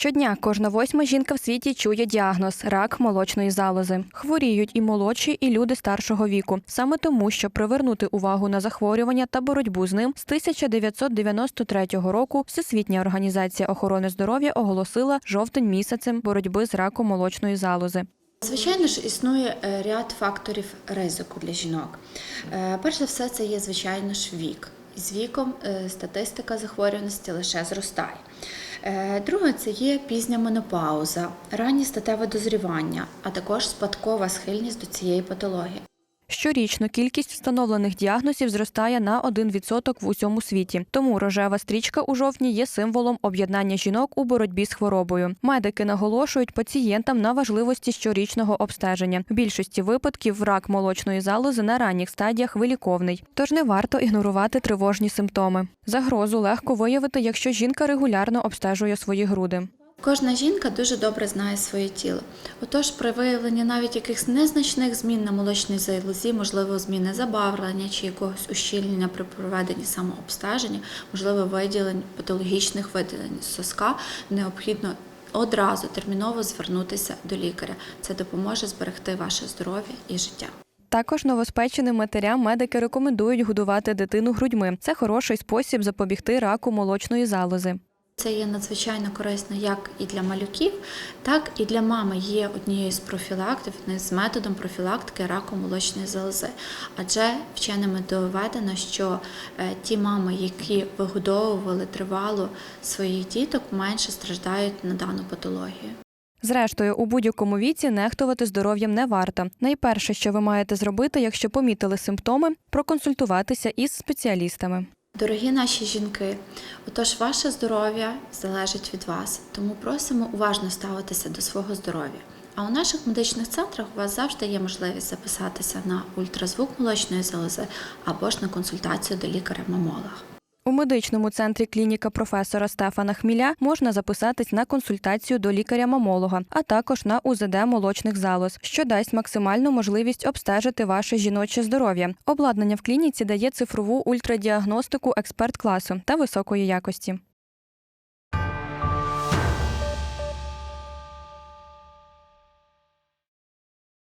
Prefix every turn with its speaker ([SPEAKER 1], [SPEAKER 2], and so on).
[SPEAKER 1] Щодня кожна восьма жінка в світі чує діагноз рак молочної залози. Хворіють і молодші, і люди старшого віку. Саме тому, щоб привернути увагу на захворювання та боротьбу з ним, з 1993 року Всесвітня організація охорони здоров'я оголосила жовтень місяцем боротьби з раком молочної залози.
[SPEAKER 2] Звичайно ж, існує е, ряд факторів ризику для жінок. Е, Перш за все, це є, звичайно ж, вік. З віком е, статистика захворюваності лише зростає. Е, Друге, це є пізня менопауза, ранні статеве дозрівання, а також спадкова схильність до цієї патології.
[SPEAKER 1] Щорічно кількість встановлених діагнозів зростає на 1% в усьому світі. Тому рожева стрічка у жовтні є символом об'єднання жінок у боротьбі з хворобою. Медики наголошують пацієнтам на важливості щорічного обстеження. В більшості випадків рак молочної залози на ранніх стадіях виліковний, тож не варто ігнорувати тривожні симптоми. Загрозу легко виявити, якщо жінка регулярно обстежує свої груди.
[SPEAKER 2] Кожна жінка дуже добре знає своє тіло. Отож, при виявленні навіть якихось незначних змін на молочній залозі, можливо, зміни забарвлення чи якогось ущільнення при проведенні самообстеження, можливо, виділень патологічних виділень соска, необхідно одразу терміново звернутися до лікаря. Це допоможе зберегти ваше здоров'я і життя.
[SPEAKER 1] Також новоспеченим матерям медики рекомендують годувати дитину грудьми. Це хороший спосіб запобігти раку молочної залози.
[SPEAKER 2] Це є надзвичайно корисно як і для малюків, так і для мами є однією з профілактик, з методом профілактики раку молочної залози. Адже вченими доведено, що е, ті мами, які вигодовували тривало своїх діток, менше страждають на дану патологію.
[SPEAKER 1] Зрештою, у будь-якому віці нехтувати здоров'ям не варто. Найперше, що ви маєте зробити, якщо помітили симптоми, проконсультуватися із спеціалістами.
[SPEAKER 2] Дорогі наші жінки, отож, ваше здоров'я залежить від вас, тому просимо уважно ставитися до свого здоров'я. А у наших медичних центрах у вас завжди є можливість записатися на ультразвук молочної залози або ж на консультацію до лікаря-мамолога.
[SPEAKER 1] У медичному центрі клініка професора Стефана Хміля можна записатись на консультацію до лікаря-мамолога, а також на УЗД молочних залоз, що дасть максимальну можливість обстежити ваше жіноче здоров'я. Обладнання в клініці дає цифрову ультрадіагностику експерт класу та високої якості.